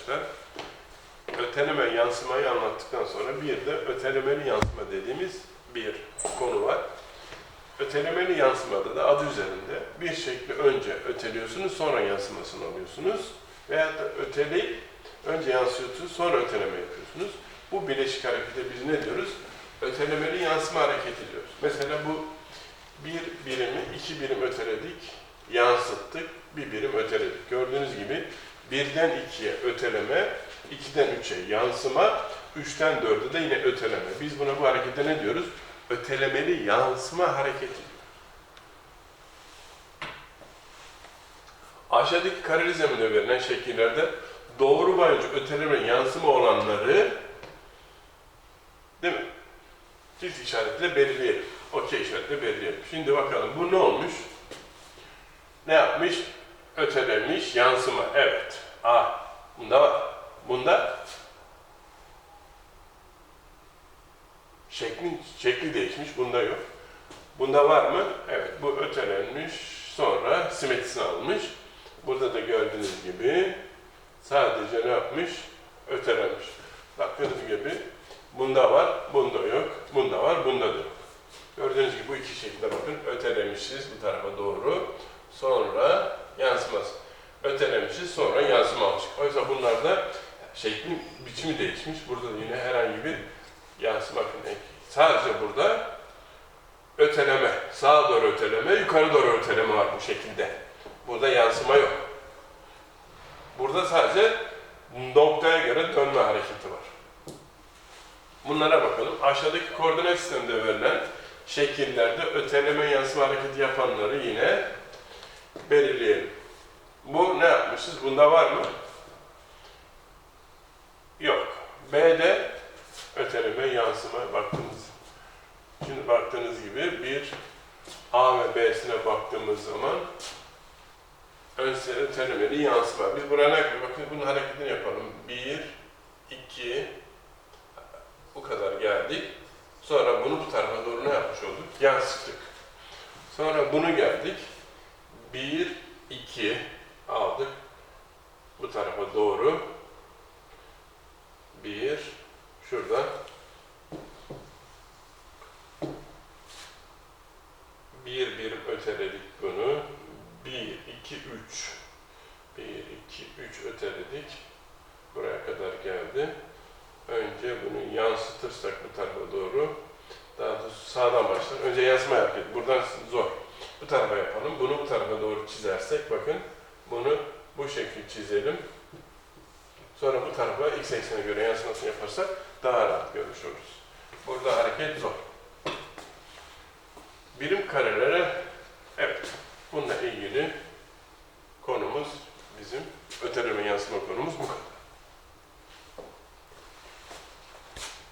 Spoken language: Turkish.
arkadaşlar. Öteleme yansımayı anlattıktan sonra bir de ötelemeli yansıma dediğimiz bir konu var. Ötelemeli yansımada da adı üzerinde bir şekli önce öteliyorsunuz sonra yansımasını alıyorsunuz. Veyahut da öteleyip önce yansıtıyorsunuz sonra öteleme yapıyorsunuz. Bu bileşik harekete biz ne diyoruz? Ötelemeli yansıma hareketi diyoruz. Mesela bu bir birimi iki birim öteledik, yansıttık, bir birim öteledik. Gördüğünüz gibi birden ikiye öteleme, ikiden üçe yansıma, üçten dörde de yine öteleme. Biz buna bu harekete ne diyoruz? Ötelemeli yansıma hareketi. Aşağıdaki kareli zemine verilen şekillerde doğru boyunca öteleme yansıma olanları değil mi? Çift işaretle belirleyelim. Okey işaretle belirleyelim. Şimdi bakalım bu ne olmuş? Ne yapmış? Ötelemiş yansıma. Evet. A. Bunda var. Bunda şeklin, şekli değişmiş. Bunda yok. Bunda var mı? Evet. Bu ötelenmiş. Sonra simetrisini almış. Burada da gördüğünüz gibi sadece ne yapmış? Ötelenmiş. Baktığınız gibi bunda var, bunda yok. Bunda var, bunda da yok. Gördüğünüz gibi bu iki şekilde bakın ötelemişiz bu tarafa doğru. Sonra yansıması. Ötelemişiz sonra yansıma almış. Oysa bunlarda şeklin biçimi değişmiş. Burada da yine herhangi bir yansıma bakın. Sadece burada öteleme, sağa doğru öteleme, yukarı doğru öteleme var bu şekilde. Burada yansıma yok. Burada sadece noktaya göre dönme hareketi var. Bunlara bakalım. Aşağıdaki koordinat sisteminde verilen şekillerde öteleme yansıma hareketi yapanları yine belirleyelim. Bu ne yapmışız? Bunda var mı? Yok. B'de öteleme yansıma baktığımız. Şimdi baktığınız gibi bir A ve B'sine baktığımız zaman ön ötelemeli yansıma. Biz buraya ne yapıyoruz? Bakın bunun hareketini yapalım. Bir, iki, bu kadar geldik. Sonra bunu bu tarafa doğru ne yapmış olduk? Yansıttık. Sonra bunu geldik. Bir, iki aldık. Bu tarafa doğru. Bir, şurada. Bir birim öteledik bunu. Bir, iki, üç. Bir, iki, üç öteledik. Buraya kadar geldi. Önce bunu yansıtırsak bu tarafa doğru. Daha doğrusu sağdan başlar. Önce yansıma yapıyoruz. Buradan zor. Bu tarafa yapalım. Bunu bu tarafa doğru çizersek bakın. Bunu bu şekil çizelim. Sonra bu tarafa x eksenine göre yansımasını yaparsak daha rahat görmüş oluruz. Burada hareket zor. Birim karelere evet bununla ilgili konumuz bizim öteleme yansıma konumuz bu kadar.